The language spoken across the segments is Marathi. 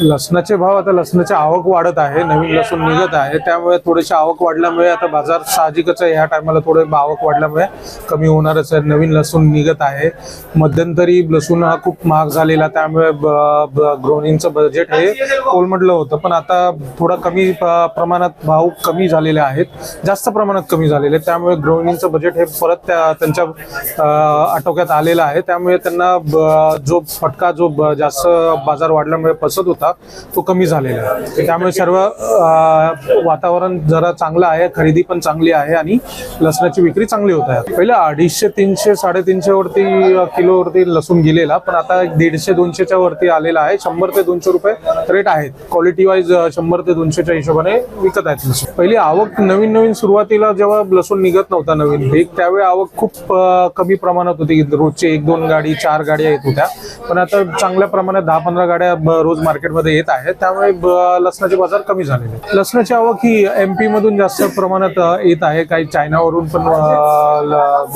लसणाचे भाव आता लसणाची आवक वाढत आहे नवीन लसूण निघत आहे. त्यामुळे थोडीशी आवक वाढल्यामुळे आता बाजार साहजिकच आहे. ह्या टायमाला थोडे आवक वाढल्यामुळे कमी होणारच आहे. नवीन लसूण निघत आहे. मध्यंतरी लसूण हा खूप महाग झालेला त्यामुळे ब- ब- गृहिणींचं बजेट हे कोलमडलं होतं. पण आता थोडा कमी प- प्रमाणात भाव कमी झालेले आहेत. जास्त प्रमाणात कमी झालेले त्यामुळे गृहिणींचं बजेट हे परत त्या त्यांच्या आटोक्यात आलेलं आहे. त्यामुळे त्यांना ब- जो फटका जो ब- जास्त बाजार वाढल्यामुळे पसत होता तो कमी झालेला आहे. त्यामुळे सर्व वातावरण जरा चांगलं आहे खरेदी पण चांगली आहे आणि लसणाची विक्री चांगली होत आहे. पहिले अडीचशे तीनशे साडेतीनशे वरती किलो किलोवरती लसूण गेलेला पण आता एक दीडशे दोनशेच्या वरती आलेला आहे. शंभर ते दोनशे रुपये रेट आहेत. क्वालिटी वाईज शंभर ते दोनशेच्या हिशोबाने विकत आहेत लसूण. पहिली आवक नवीन नवीन सुरुवातीला जेव्हा लसूण निघत नव्हता नवीन एक त्यावेळी आवक खूप कमी प्रमाणात होती. रोजचे एक दोन गाडी चार गाड्या येत होत्या. पण आता चांगल्या प्रमाणात दहा पंधरा गाड्या रोज मार्केटमध्ये मध्ये येत आहेत. त्यामुळे ब- लसणाचे बाजार कमी झालेले आहेत. लसणाची आवक ही एमपी मधून जास्त प्रमाणात येत आहे. काही चायनावरून पण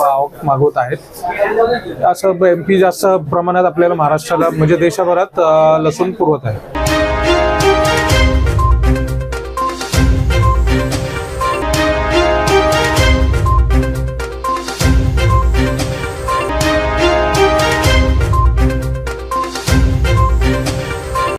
आवक मागवत आहेत. असं एमपी जास्त प्रमाणात आपल्याला महाराष्ट्राला म्हणजे देशभरात लसूण पुरवत आहे.